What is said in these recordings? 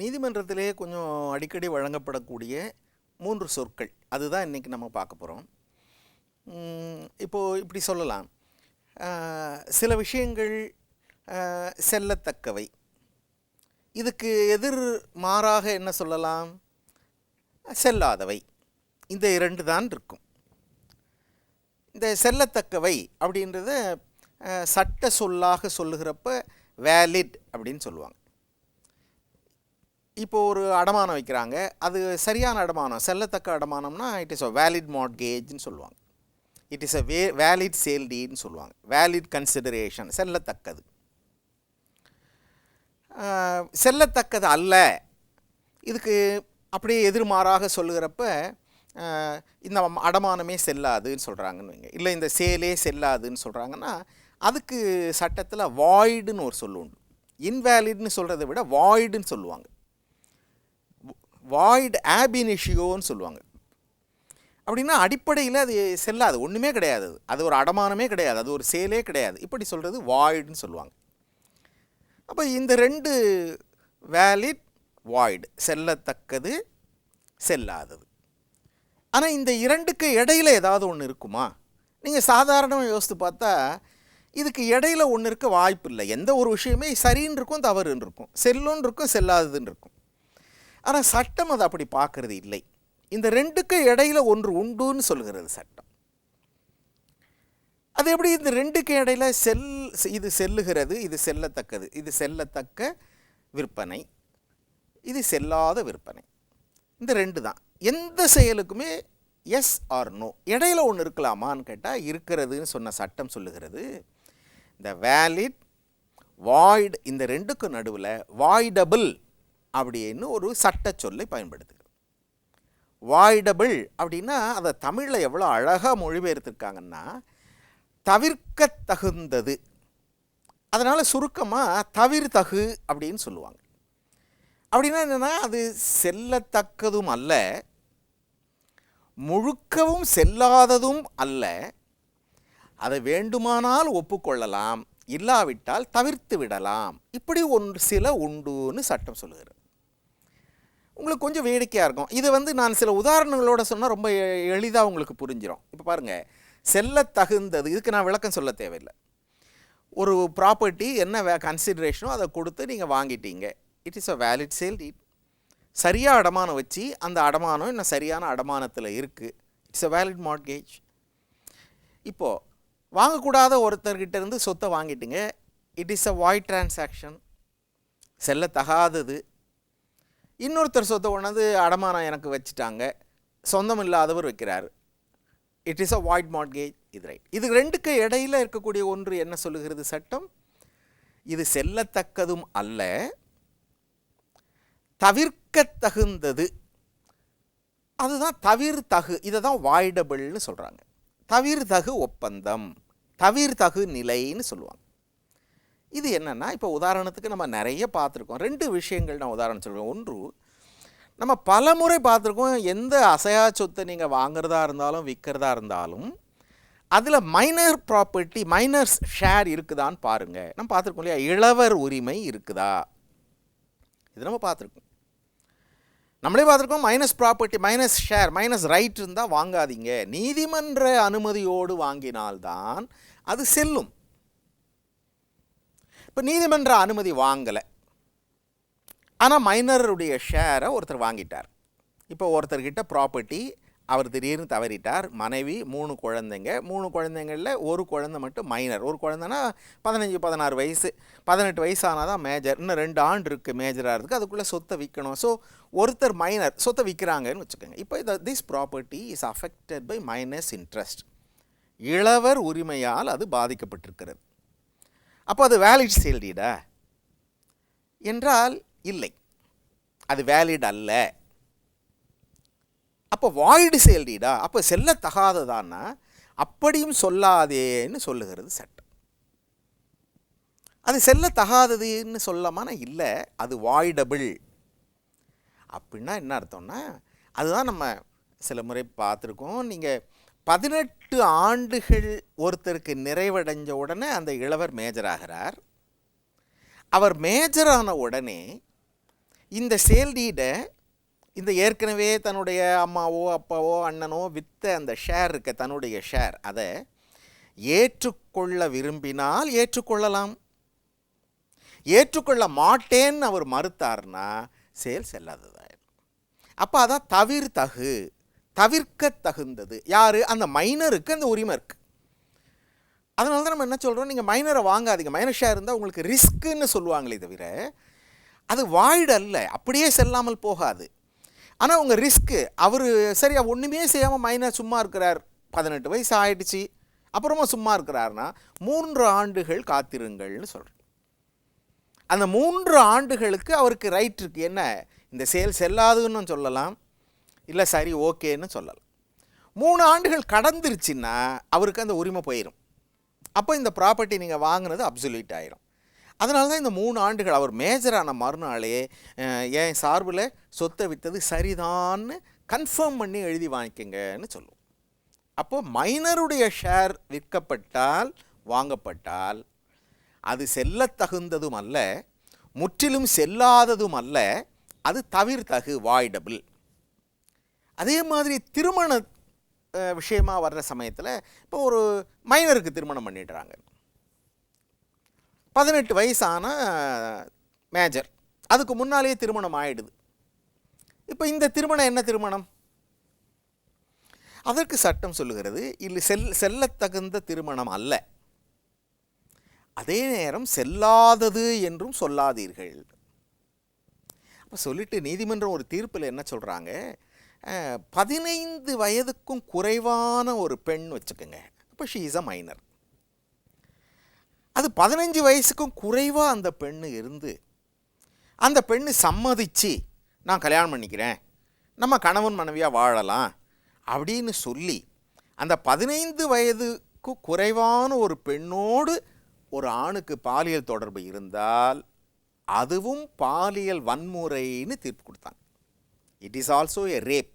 நீதிமன்றத்திலே கொஞ்சம் அடிக்கடி வழங்கப்படக்கூடிய மூன்று சொற்கள். அதுதான் இன்றைக்கி நம்ம பார்க்க போகிறோம் இப்போது இப்படி சொல்லலாம். சில விஷயங்கள் செல்லத்தக்கவை. இதுக்கு எதிர் மாறாக என்ன சொல்லலாம்? செல்லாதவை. இந்த இரண்டு தான் இருக்கும். இந்த செல்லத்தக்கவை அப்படின்றத சட்ட சொல்லாக சொல்லுகிறப்ப வேலிட் அப்படின்னு சொல்லுவாங்க. இப்போ ஒரு அடமானம் வைக்கிறாங்க. அது சரியான அடமானம். செல்லத்தக்க அடமானம்னா இட் இஸ் அ வேலிட் மார்ட்கேஜ்னு சொல்லுவாங்க. It is a va valid சேல்டின்னு சொல்லுவாங்க. Valid consideration செல்லத்தக்கது. செல்லத்தக்கது அல்ல. இதுக்கு அப்படியே எதிர்மாறாக சொல்லுகிறப்ப இந்த அடமானமே செல்லாதுன்னு சொல்கிறாங்கன்னு வைங்க. இல்லை இந்த சேலே செல்லாதுன்னு சொல்கிறாங்கன்னா அதுக்கு சட்டத்தில் வாய்டுன்னு ஒரு சொல்லு உண்டு. இன்வேலிட்னு சொல்கிறத விட வாய்டுன்னு சொல்லுவாங்க. வாய்டு ஆபினிஷியோன்னு சொல்லுவாங்க. அப்படின்னா அடிப்படையில் அது செல்லாது ஒன்றுமே கிடையாது அது. ஒரு அடமானமே கிடையாது அது ஒரு சேலே கிடையாது. இப்படி சொல்கிறது வாய்டுன்னு சொல்லுவாங்க. அப்போ இந்த ரெண்டு வேலிட் வாய்டு செல்லத்தக்கது செல்லாதது. ஆனால் இந்த இரண்டுக்கு இடையில ஏதாவது ஒன்று இருக்குமா? நீங்கள் சாதாரணமாக யோசித்து பார்த்தா இதுக்கு இடையில ஒன்று இருக்க வாய்ப்பு இல்லை. எந்த ஒரு விஷயமே சரின்னு இருக்கும் தவறுன்னு இருக்கும். செல்லுன்னு இருக்கும் செல்லாததுன்னு இருக்கும். ஆனால் சட்டம் அதை அப்படி பார்க்கறது இல்லை. இந்த ரெண்டுக்கு இடையில ஒன்று உண்டுன்னு சொல்கிறது சட்டம். அது எப்படி இந்த ரெண்டுக்கு இடையில செல் இது செல்லுகிறது இது செல்லத்தக்கது இது செல்லத்தக்க விற்பனை இது செல்லாத விற்பனை. இந்த ரெண்டு தான். எந்த செயலுக்குமே எஸ் ஆர் நோ இடையில ஒன்று இருக்கலாமான்னு கேட்டால் இருக்கிறதுன்னு சொன்ன சட்டம் சொல்லுகிறது இந்த வேலிட் வாய்டு இந்த ரெண்டுக்கும் நடுவில் வாய்டபிள் அப்படின்னு ஒரு சட்ட சொல்லை பயன்படுத்துகிறது வாய்டபிள் அப்படின்னா அதை தமிழில் எவ்வளோ அழகாக மொழிபெயர்த்திருக்காங்கன்னா தவிர்க்க தகுந்தது அதனால் சுருக்கமாக தவிர்தகு அப்படின்னு சொல்லுவாங்க. அப்படின்னா என்னென்னா அது செல்லத்தக்கதும் அல்ல முழுக்கவும் செல்லாததும் அல்ல அதை வேண்டுமானால் ஒப்புக்கொள்ளலாம். இல்லாவிட்டால் தவிர்த்து விடலாம். இப்படி ஒன்று சில உண்டுன்னு சட்டம் சொல்லுகிறது. உங்களுக்கு கொஞ்சம் வேடிக்கையாக இருக்கும். இது வந்து நான் சில உதாரணங்களோட சொன்னால் ரொம்ப எளிதாக உங்களுக்கு புரிஞ்சிடும் இப்போ பாருங்கள் செல்லத் தகுந்தது இதுக்கு நான் விளக்கம் சொல்ல தேவையில்லை. ஒரு ப்ராப்பர்ட்டி என்ன வே கன்சிடரேஷனோ அதை கொடுத்து நீங்கள் வாங்கிட்டீங்க. It is a valid sale deed சரியாக அடமானம் வச்சு அந்த அடமானம் இன்னும் சரியான அடமானத்தில் இருக்குது இட்ஸ் அ வேலிட் மார்ட்கேஜ் இப்போது வாங்கக்கூடாத ஒருத்தர்கிட்ட இருந்து சொத்தை வாங்கிட்டுங்க. It is a void transaction செல்லத்தகாதது இன்னொருத்தர் சொத்தை கொண்டாந்து அடமானம் எனக்கு வச்சுட்டாங்க. சொந்தம் இல்லாதவர் வைக்கிறார். It is a void mortgage இது ரைட் இது ரெண்டுக்கு இடையில இருக்கக்கூடிய ஒன்று என்ன சொல்லுகிறது சட்டம்? இது செல்லத்தக்கதும் அல்ல. தவிர்க்க தகுந்தது அதுதான் தவிர்த்தகு. இதை தான் வாய்டபிள்னு சொல்கிறாங்க தவிர்தகு ஒப்பந்தம் தவிர்தகு நிலைன்னு சொல்லுவாங்க. இது என்னென்னா இப்போ உதாரணத்துக்கு நம்ம நிறைய பார்த்துருக்கோம். ரெண்டு விஷயங்கள் நான் உதாரணம் சொல்கிறேன் ஒன்று நம்ம பல முறை பார்த்துருக்கோம் எந்த அசையா சொத்தை நீங்கள் வாங்குறதா இருந்தாலும் விற்கிறதா இருந்தாலும் அதில் மைனர் ப்ராப்பர்ட்டி மைனர்ஸ் ஷேர் இருக்குதான்னு பாருங்கள் நம்ம பார்த்துருக்கோம் இல்லையா? இளவர் உரிமை இருக்குதா? இது நம்ம பார்த்துருக்கோம். நம்மளே பார்த்துருக்கோம் minus property minus share minus right இருந்தால் வாங்காதீங்க. நீதிமன்ற அனுமதியோடு வாங்கினால்தான் அது செல்லும். இப்போ நீதிமன்ற அனுமதி வாங்கலை. ஆனால் மைனருடைய ஷேரை ஒருத்தர் வாங்கிட்டார். இப்போ ஒருத்தர்கிட்ட ப்ராப்பர்ட்டி அவர் திடீர்னு தவறிட்டார். மனைவி மூணு குழந்தைங்க. மூணு குழந்தைங்களில் ஒரு குழந்தை மட்டும் மைனர் ஒரு குழந்தைனா பதினஞ்சு பதினாறு வயசு. பதினெட்டு வயசு தான் மேஜர் இன்னும் ரெண்டு ஆண்டு இருக்குது மேஜராக இருக்குது அதுக்குள்ளே சொத்தை விற்கணும் ஸோ ஒருத்தர் மைனர் சொத்தை விற்கிறாங்கன்னு வச்சுக்கோங்க. இப்போ இந்த this property is affected by minus interest இளவர் உரிமையால் அது பாதிக்கப்பட்டிருக்கிறது. அப்போ அது வேலிட் சேல்டீடா என்றால் இல்லை. அது வேலிட் அல்ல. அப்போ வாய்டு சேல் டீடா? அப்போ செல்லத்தகாததான்னா அப்படியும் சொல்லாதேன்னு சொல்லுகிறது சட்டம். அது செல்லத்தகாததுன்னு சொல்லமான இல்லை அது வாய்டபிள். அப்படின்னா என்ன அர்த்தம்னா அதுதான் நம்ம சில முறை பார்த்துருக்கோம். நீங்கள் பதினெட்டு ஆண்டுகள் ஒருத்தருக்கு நிறைவடைஞ்ச உடனே அந்த இளவர் மேஜர் ஆகிறார். அவர் மேஜரான உடனே இந்த செயல்டீடை இந்த ஏற்கனவே தன்னுடைய அம்மாவோ அப்பாவோ அண்ணனோ விற்ற அந்த ஷேர் இருக்க தன்னுடைய ஷேர் அதை ஏற்றுக்கொள்ள விரும்பினால் ஏற்றுக்கொள்ளலாம். ஏற்றுக்கொள்ள மாட்டேன்னு அவர் மறுத்தார்னா சேல் செல்லாததாயிரும் அப்போ அதான் தவிர்த்தகு தவிர்க்க தகுந்தது. யார்? அந்த மைனருக்கு அந்த உரிமை இருக்குது அதனால தான் நம்ம என்ன சொல்கிறோம் நீங்கள் மைனரை வாங்காதீங்க. மைனர் ஷேர் இருந்தால் உங்களுக்கு ரிஸ்க்குன்னு சொல்லுவாங்களே தவிர அது வாய்டு அல்ல. அப்படியே செல்லாமல் போகாது. ஆனால் உங்கள் ரிஸ்க்கு அவர் சரியா ஒன்றுமே செய்யாமல் மைனர் சும்மா இருக்கிறார். பதினெட்டு வயசு ஆயிடுச்சு. அப்புறமா சும்மா இருக்கிறாருன்னா மூன்று ஆண்டுகள் காத்திருங்கள்னு சொல்கிறேன் அந்த மூன்று ஆண்டுகளுக்கு அவருக்கு ரைட் இருக்குது என்ன? இந்த செயல் செல்லாதுன்னு சொல்லலாம். இல்லை சரி ஓகேன்னு சொல்லலாம். மூணு ஆண்டுகள் கடந்துருச்சுன்னா அவருக்கு அந்த உரிமை போயிடும் அப்போ இந்த ப்ராப்பர்ட்டி நீங்கள் வாங்கினது அப்சுல்யூட் ஆயிரும். அதனால தான் இந்த மூணு ஆண்டுகள் அவர் மேஜரான மறுநாளே என் சார்பில் சொத்தை விற்றது சரிதான்னு கன்ஃபார்ம் பண்ணி எழுதி வாங்கிக்கங்கன்னு சொல்லுவோம் அப்போது மைனருடைய ஷேர் விற்கப்பட்டால் வாங்கப்பட்டால் அது செல்லத்தகுந்ததும் அல்ல முற்றிலும் செல்லாததும் அல்ல அது தவிர்த்தகு வாய்டபிள் அதே மாதிரி திருமண விஷயமாக விஷயமா வர்ற சமயத்தில் இப்போ ஒரு மைனருக்கு திருமணம் பண்ணிடுறாங்க. பதினெட்டு வயசான மேஜர். அதுக்கு முன்னாலேயே திருமணம் ஆயிடுது. இப்போ இந்த திருமணம் என்ன திருமணம்? அதற்கு சட்டம் சொல்லுகிறது இல்லை செல் செல்லத்தகுந்த திருமணம் அல்ல. அதே நேரம் செல்லாதது என்றும் சொல்லாதீர்கள். அப்போ சொல்லிட்டு நீதிமன்றம் ஒரு தீர்ப்பில் என்ன சொல்கிறாங்க பதினைந்து வயதுக்கும் குறைவான ஒரு பெண் வச்சுக்கோங்க. அப்போ ஷீ இஸ் அ மைனர் அது பதினஞ்சு வயசுக்கும் குறைவாக அந்த பெண்ணு இருந்து அந்த பெண்ணு சம்மதிச்சு நான் கல்யாணம் பண்ணிக்கிறேன் நம்ம கணவன் மனைவியாக வாழலாம் அப்படின்னு சொல்லி அந்த பதினைந்து வயதுக்கு குறைவான ஒரு பெண்ணோடு ஒரு ஆணுக்கு பாலியல் தொடர்பு இருந்தால் அதுவும் பாலியல் வன்முறைன்னு தீர்ப்பு கொடுத்தாங்க. It is also a rape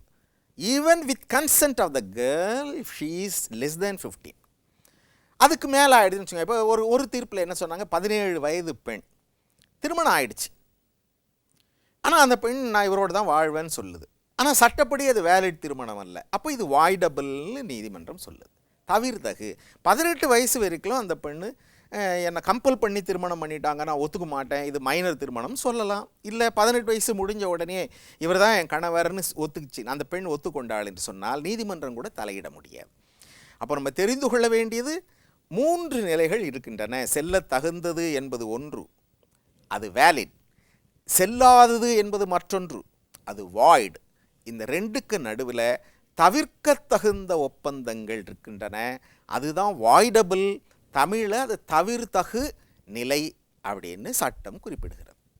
even with consent of the girl if she is less than fifteen அதுக்கு மேலே ஆகிடுதுன்னு வச்சுங்க இப்போ ஒரு ஒரு தீர்ப்பில் என்ன சொன்னாங்க? பதினேழு வயது பெண். திருமணம் ஆயிடுச்சு. ஆனால் அந்த பெண் நான் இவரோட தான் வாழ்வேன்னு சொல்லுது. ஆனால் சட்டப்படி அது வேலிட் திருமணம் அல்ல. அப்போ இது வாய்டபிள்னு நீதிமன்றம் சொல்லுது. தவிர்த்தகு பதினெட்டு வயசு வரைக்கும் அந்த பெண்ணு என்னை கம்பல் பண்ணி திருமணம் பண்ணிட்டாங்க. நான் ஒத்துக்க மாட்டேன். இது மைனர் திருமணம் சொல்லலாம். இல்லை பதினெட்டு வயசு முடிஞ்ச உடனே இவர் தான் என் கணவர்னு ஒத்துக்குச்சு. அந்த பெண் ஒத்துக்கொண்டாள் என்று சொன்னால் நீதிமன்றம் கூட தலையிட முடியாது. அப்போ நம்ம தெரிந்து கொள்ள வேண்டியது மூன்று நிலைகள் இருக்கின்றன. செல்லத் தகுந்தது என்பது ஒன்று அது வேலிட் செல்லாதது என்பது மற்றொன்று அது வாய்டு இந்த ரெண்டுக்கு நடுவில் தவிர்க்க தகுந்த ஒப்பந்தங்கள் இருக்கின்றன. அதுதான் வாய்டபிள் தமிழில் அது தவிர்த்தகு நிலை அப்படின்னு சட்டம் குறிப்பிடுகிறது.